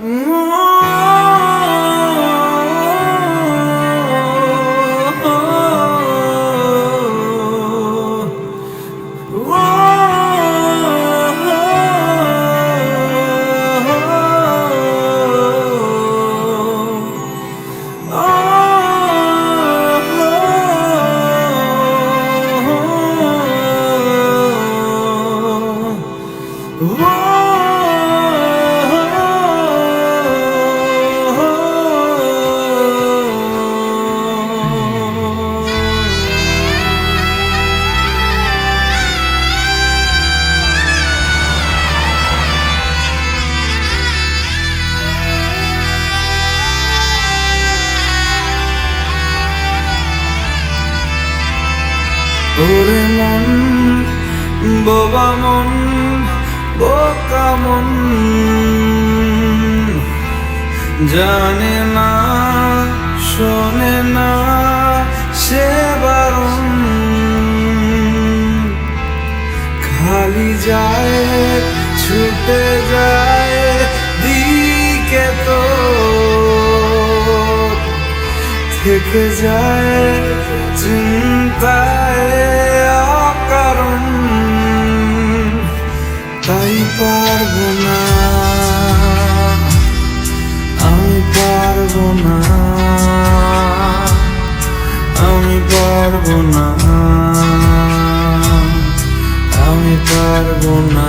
Whoa! ওরে মন বোবা মন বোকা মন। জানে না শোনে থেকে যায়, চিন্তায় অকারণ। তাই পারব না, আমি পারব না, আমি পারব না, আমি পারব না।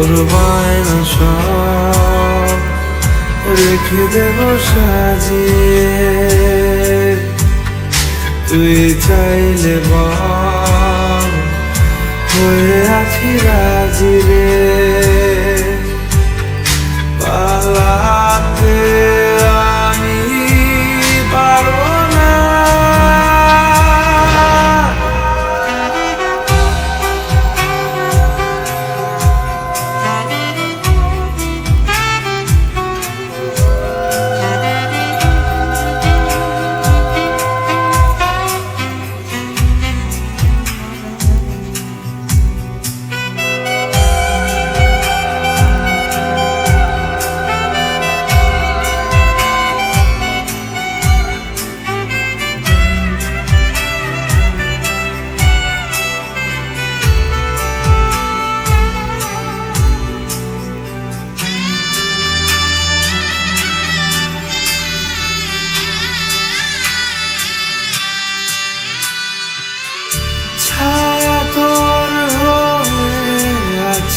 তোর বায়না সব রেখে দেব সাজিয়ে। তুই চাইলে বা হয়ে আছি রাজি রে।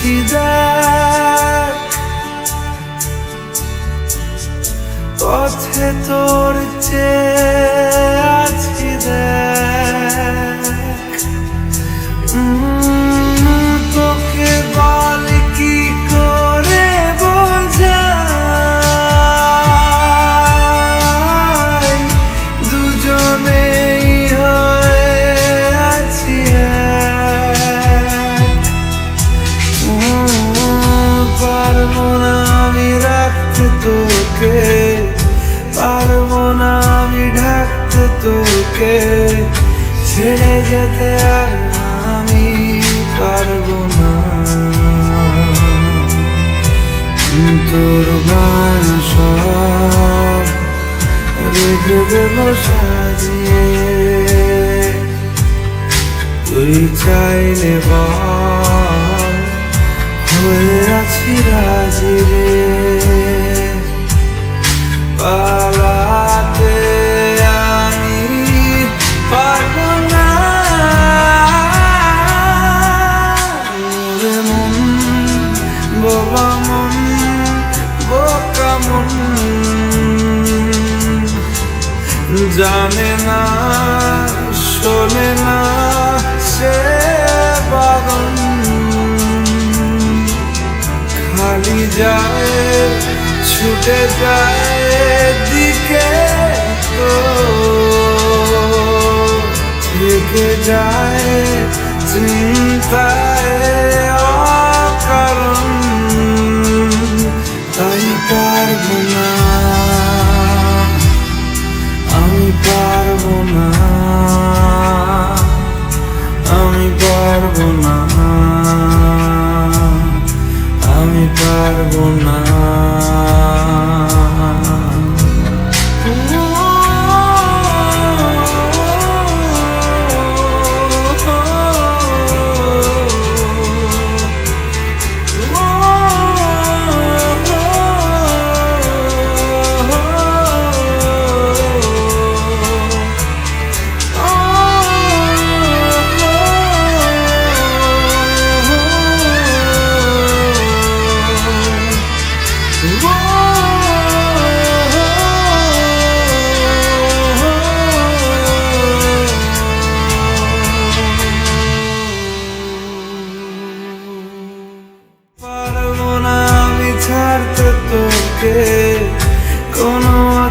আছি দেখ। পথে তোর চেয়ে তোকে ছেড়ে যেতে আর আমি পারব না। তোর সব রেখে সাজিয়ে তুই চাইলে বল, হয়ে আছি রাজি রে। জানে না, শোনে না সে বারণ খালি যায়, ছুটে যায় দিকে তো। থেকে যায় চিন্তায়। পারব না।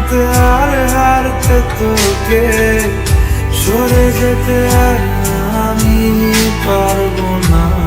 হারাতে আর হারতে তোকে সরে যেতে আর আমি পারব না।